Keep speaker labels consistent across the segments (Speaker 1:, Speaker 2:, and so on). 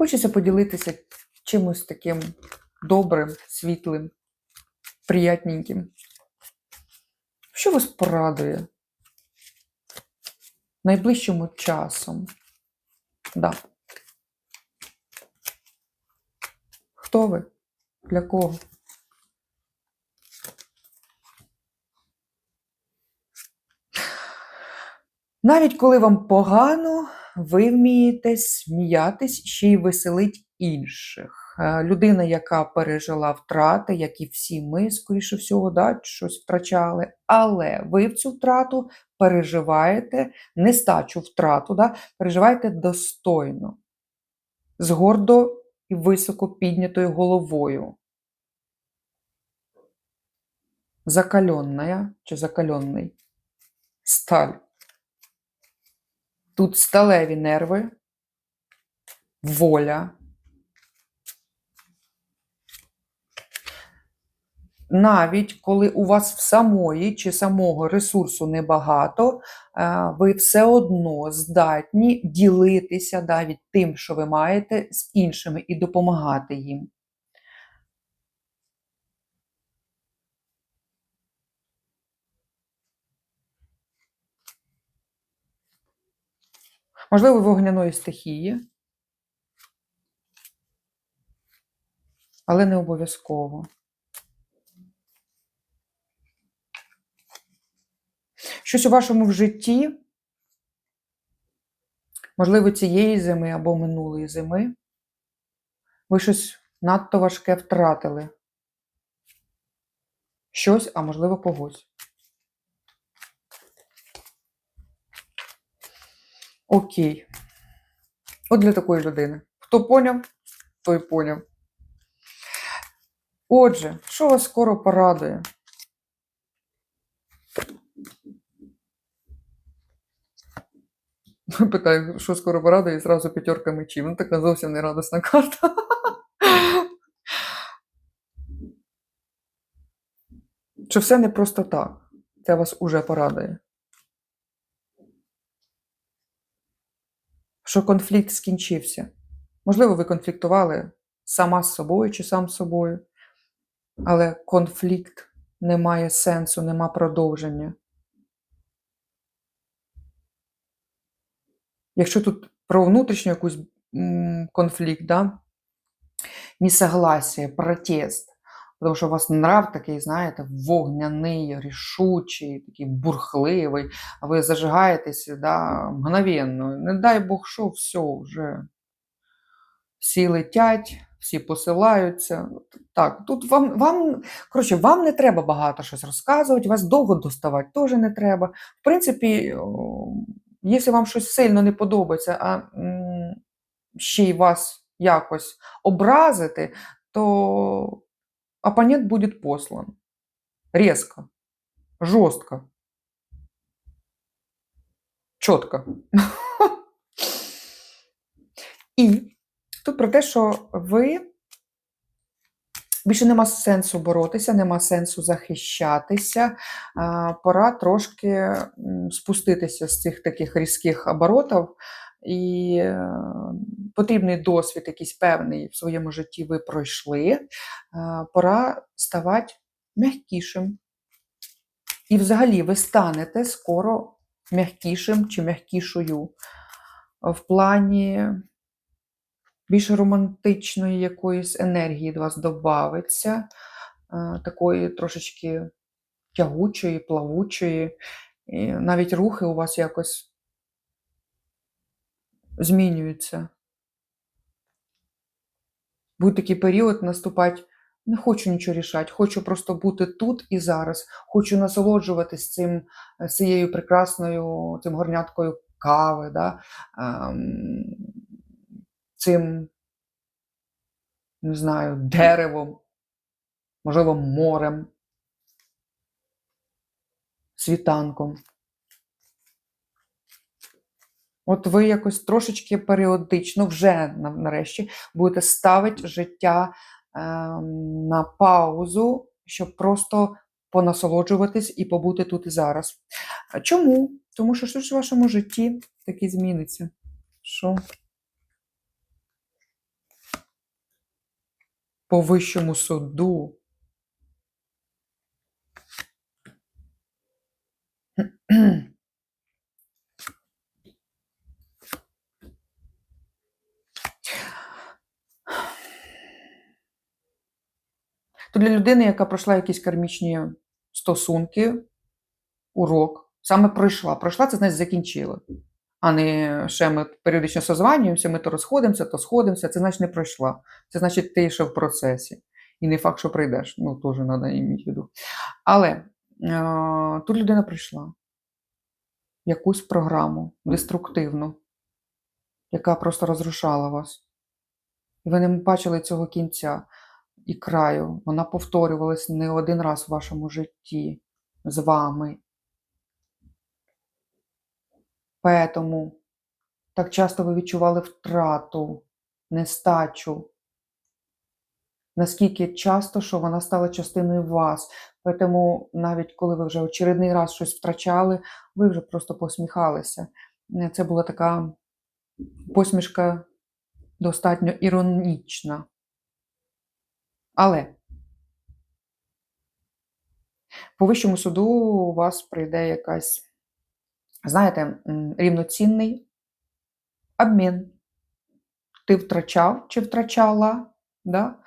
Speaker 1: Хочеться поділитися чимось таким добрим, світлим, приятненьким. Що вас порадує найближчим часом? Да. Хто ви? Для кого? Навіть коли вам погано, ви вмієте сміятись ще й веселить інших. Е, Людина, яка пережила втрати, як і всі ми, скоріше всього, да, щось втрачали, але ви в цю втрату переживаєте, нестачу втрату, да, переживаєте достойно, з гордо і високо піднятою головою. Закаленная чи закаленний сталь. Тут сталеві нерви, воля. Навіть коли у вас в самої чи самого ресурсу небагато, е, ви все одно здатні ділитися навіть тим, що ви маєте, з іншими і допомагати їм. Можливо, вогняної стихії, але не обов'язково. Щось у вашому в житті, можливо, цієї зими або минулої зими, ви щось надто важке втратили. Щось, а можливо, когось. Окей. От для такої людини. Хто поняв, той поняв. Отже, що вас скоро порадує? Питаю, що скоро порадує, і зразу п'ятерка мечів. Ну, така зовсім не радісна карта. Що все не просто так. Це вас уже порадує. Що конфлікт скінчився. Можливо, ви конфліктували сама з собою чи сам з собою, але конфлікт не має сенсу, нема продовження. Якщо тут про внутрішню якусь конфлікт, да? несогласие, протест, тому що у вас нрав такий, знаєте, вогняний, рішучий, такий бурхливий, а ви зажигаєтесь да, мгновенно. Не дай Бог що, все, вже всі летять, всі посилаються. Так, тут вам, вам, коротше, вам не треба багато щось розказувати, вас довго доставати теж не треба. В принципі, якщо вам щось сильно не подобається, а ще й вас якось образити, то оппонент будет послан. Резко, жестко, чітко. І тут про те, що ви більше нема сенсу боротися, нема сенсу захищатися. Пора трошки спуститися з цих таких різких оборотів. І е, потрібний досвід, якийсь певний в своєму житті ви пройшли. Е, Пора ставати м'якішим. І взагалі ви станете скоро м'якішим чи м'якішою в плані більш романтичної якоїсь енергії до вас додається, е, такої трошечки тягучої, плавучої. І навіть рухи у вас якось змінюються. Буде такий період наступати. Не хочу нічого рішати, хочу просто бути тут і зараз. Хочу насолоджуватись цим, е, цією прекрасною цим горняткою кави, да? ем, цим, не знаю, деревом, можливо, морем, світанком. От ви якось трошечки періодично, вже нарешті, будете ставити життя ем, на паузу, щоб просто понасолоджуватись і побути тут і зараз. Чому? Тому що щось в вашому житті таке зміниться. Що? по вищому суду. То для людини, яка пройшла якісь кармічні стосунки, урок, саме пройшла. Пройшла це значить закінчила. А не ще ми періодично созванюємося, ми то розходимося, то сходимося. Це значить не пройшла. Це значить, ти ще в процесі. І не факт, що прийдеш. Ну, теж треба іміти в виду. Але е, тут людина прийшла якусь програму деструктивну, яка просто розрушала вас. І ви не бачили цього кінця і краю. Вона повторювалась не один раз в вашому житті з вами. Поэтому так часто ви відчували втрату, нестачу. Наскільки часто, що вона стала частиною вас. Тому навіть коли ви вже очередний раз щось втрачали, ви вже просто посміхалися. Це була така посмішка достатньо іронічна. Але по вищому суду у вас прийде якась, знаєте, рівноцінний обмін. Ти втрачав чи втрачала, да?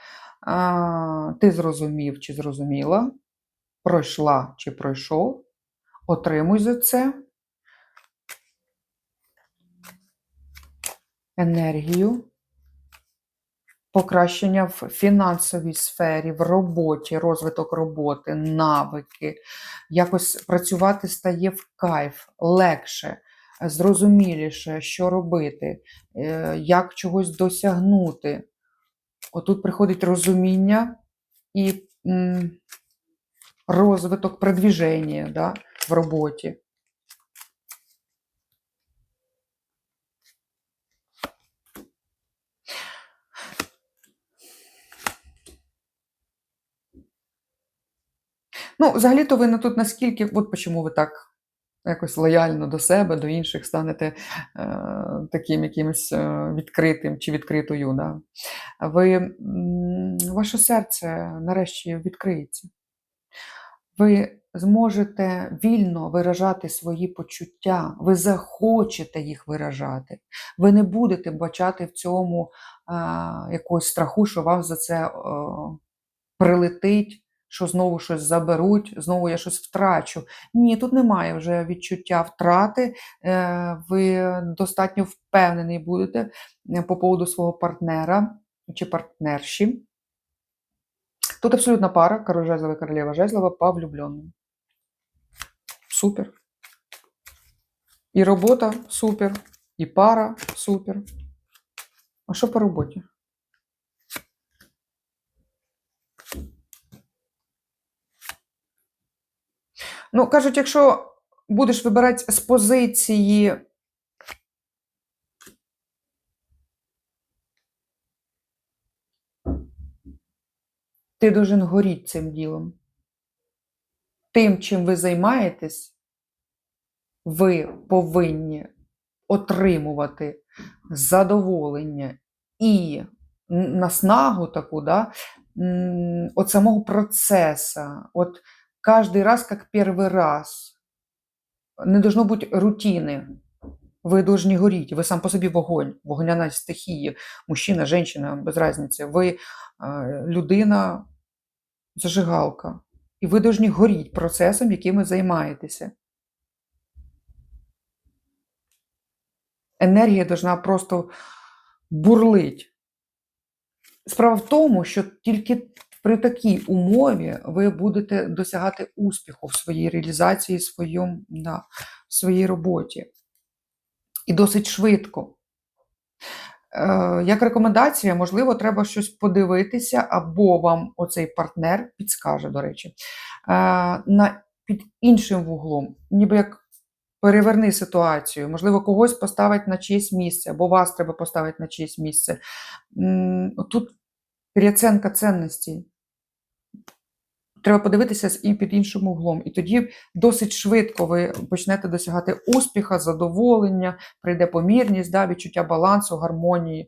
Speaker 1: а, ти зрозумів чи зрозуміла, пройшла чи пройшов, отримуй за це енергію, покращення в фінансовій сфері, в роботі, розвиток роботи, навики. Якось працювати стає в кайф, легше, зрозуміліше, що робити, е, як чогось досягнути. Отут приходить розуміння і розвиток, продвіження да, в роботі. Ну, взагалі-то ви не тут наскільки, от чому ви так якось лояльно до себе, до інших станете е, таким якимось е, відкритим чи відкритою. Да? Ви, ваше серце нарешті відкриється. Ви зможете вільно виражати свої почуття, ви захочете їх виражати. Ви не будете бачати в цьому е, якогось страху, що вам за це е, прилетить, що знову щось заберуть, знову я щось втрачу. Ні, тут немає вже відчуття втрати. Е, Ви достатньо впевнений будете е, по поводу свого партнера чи партнерші. Тут абсолютна пара, король жезлова, королева жезлова по влюбленным. Супер. І робота супер, і пара супер. А що по роботі? Ну, кажуть, якщо будеш вибирати з позиції. Ти должен горіти цим ділом. Тим, чим ви займаєтесь, ви повинні отримувати задоволення і наснагу таку, да, от самого процесу. От каждый раз как первый раз. Не должно бути рутини. Ви должні горіти. Ви сам по собі вогонь, вогняна стихія, мужчина, жінка, без різниці. Ви людина, зажигалка. І ви должні горіти процесом, яким ви займаєтеся. Енергія должна просто бурлить. Справа в тому, що тільки при такій умові ви будете досягати успіху в своїй реалізації, в своєму, да, в своїй роботі. І досить швидко. Е, як рекомендація, можливо, треба щось подивитися, або вам оцей партнер підскаже, до речі, е, на, під іншим вуглом, ніби як переверни ситуацію, можливо, когось поставить на чиєсь місце, або вас треба поставити на чиєсь місце. Тут переоценка цінностей. Треба подивитися і під іншим углом. І тоді досить швидко ви почнете досягати успіха, задоволення, прийде помірність, да, відчуття балансу, гармонії.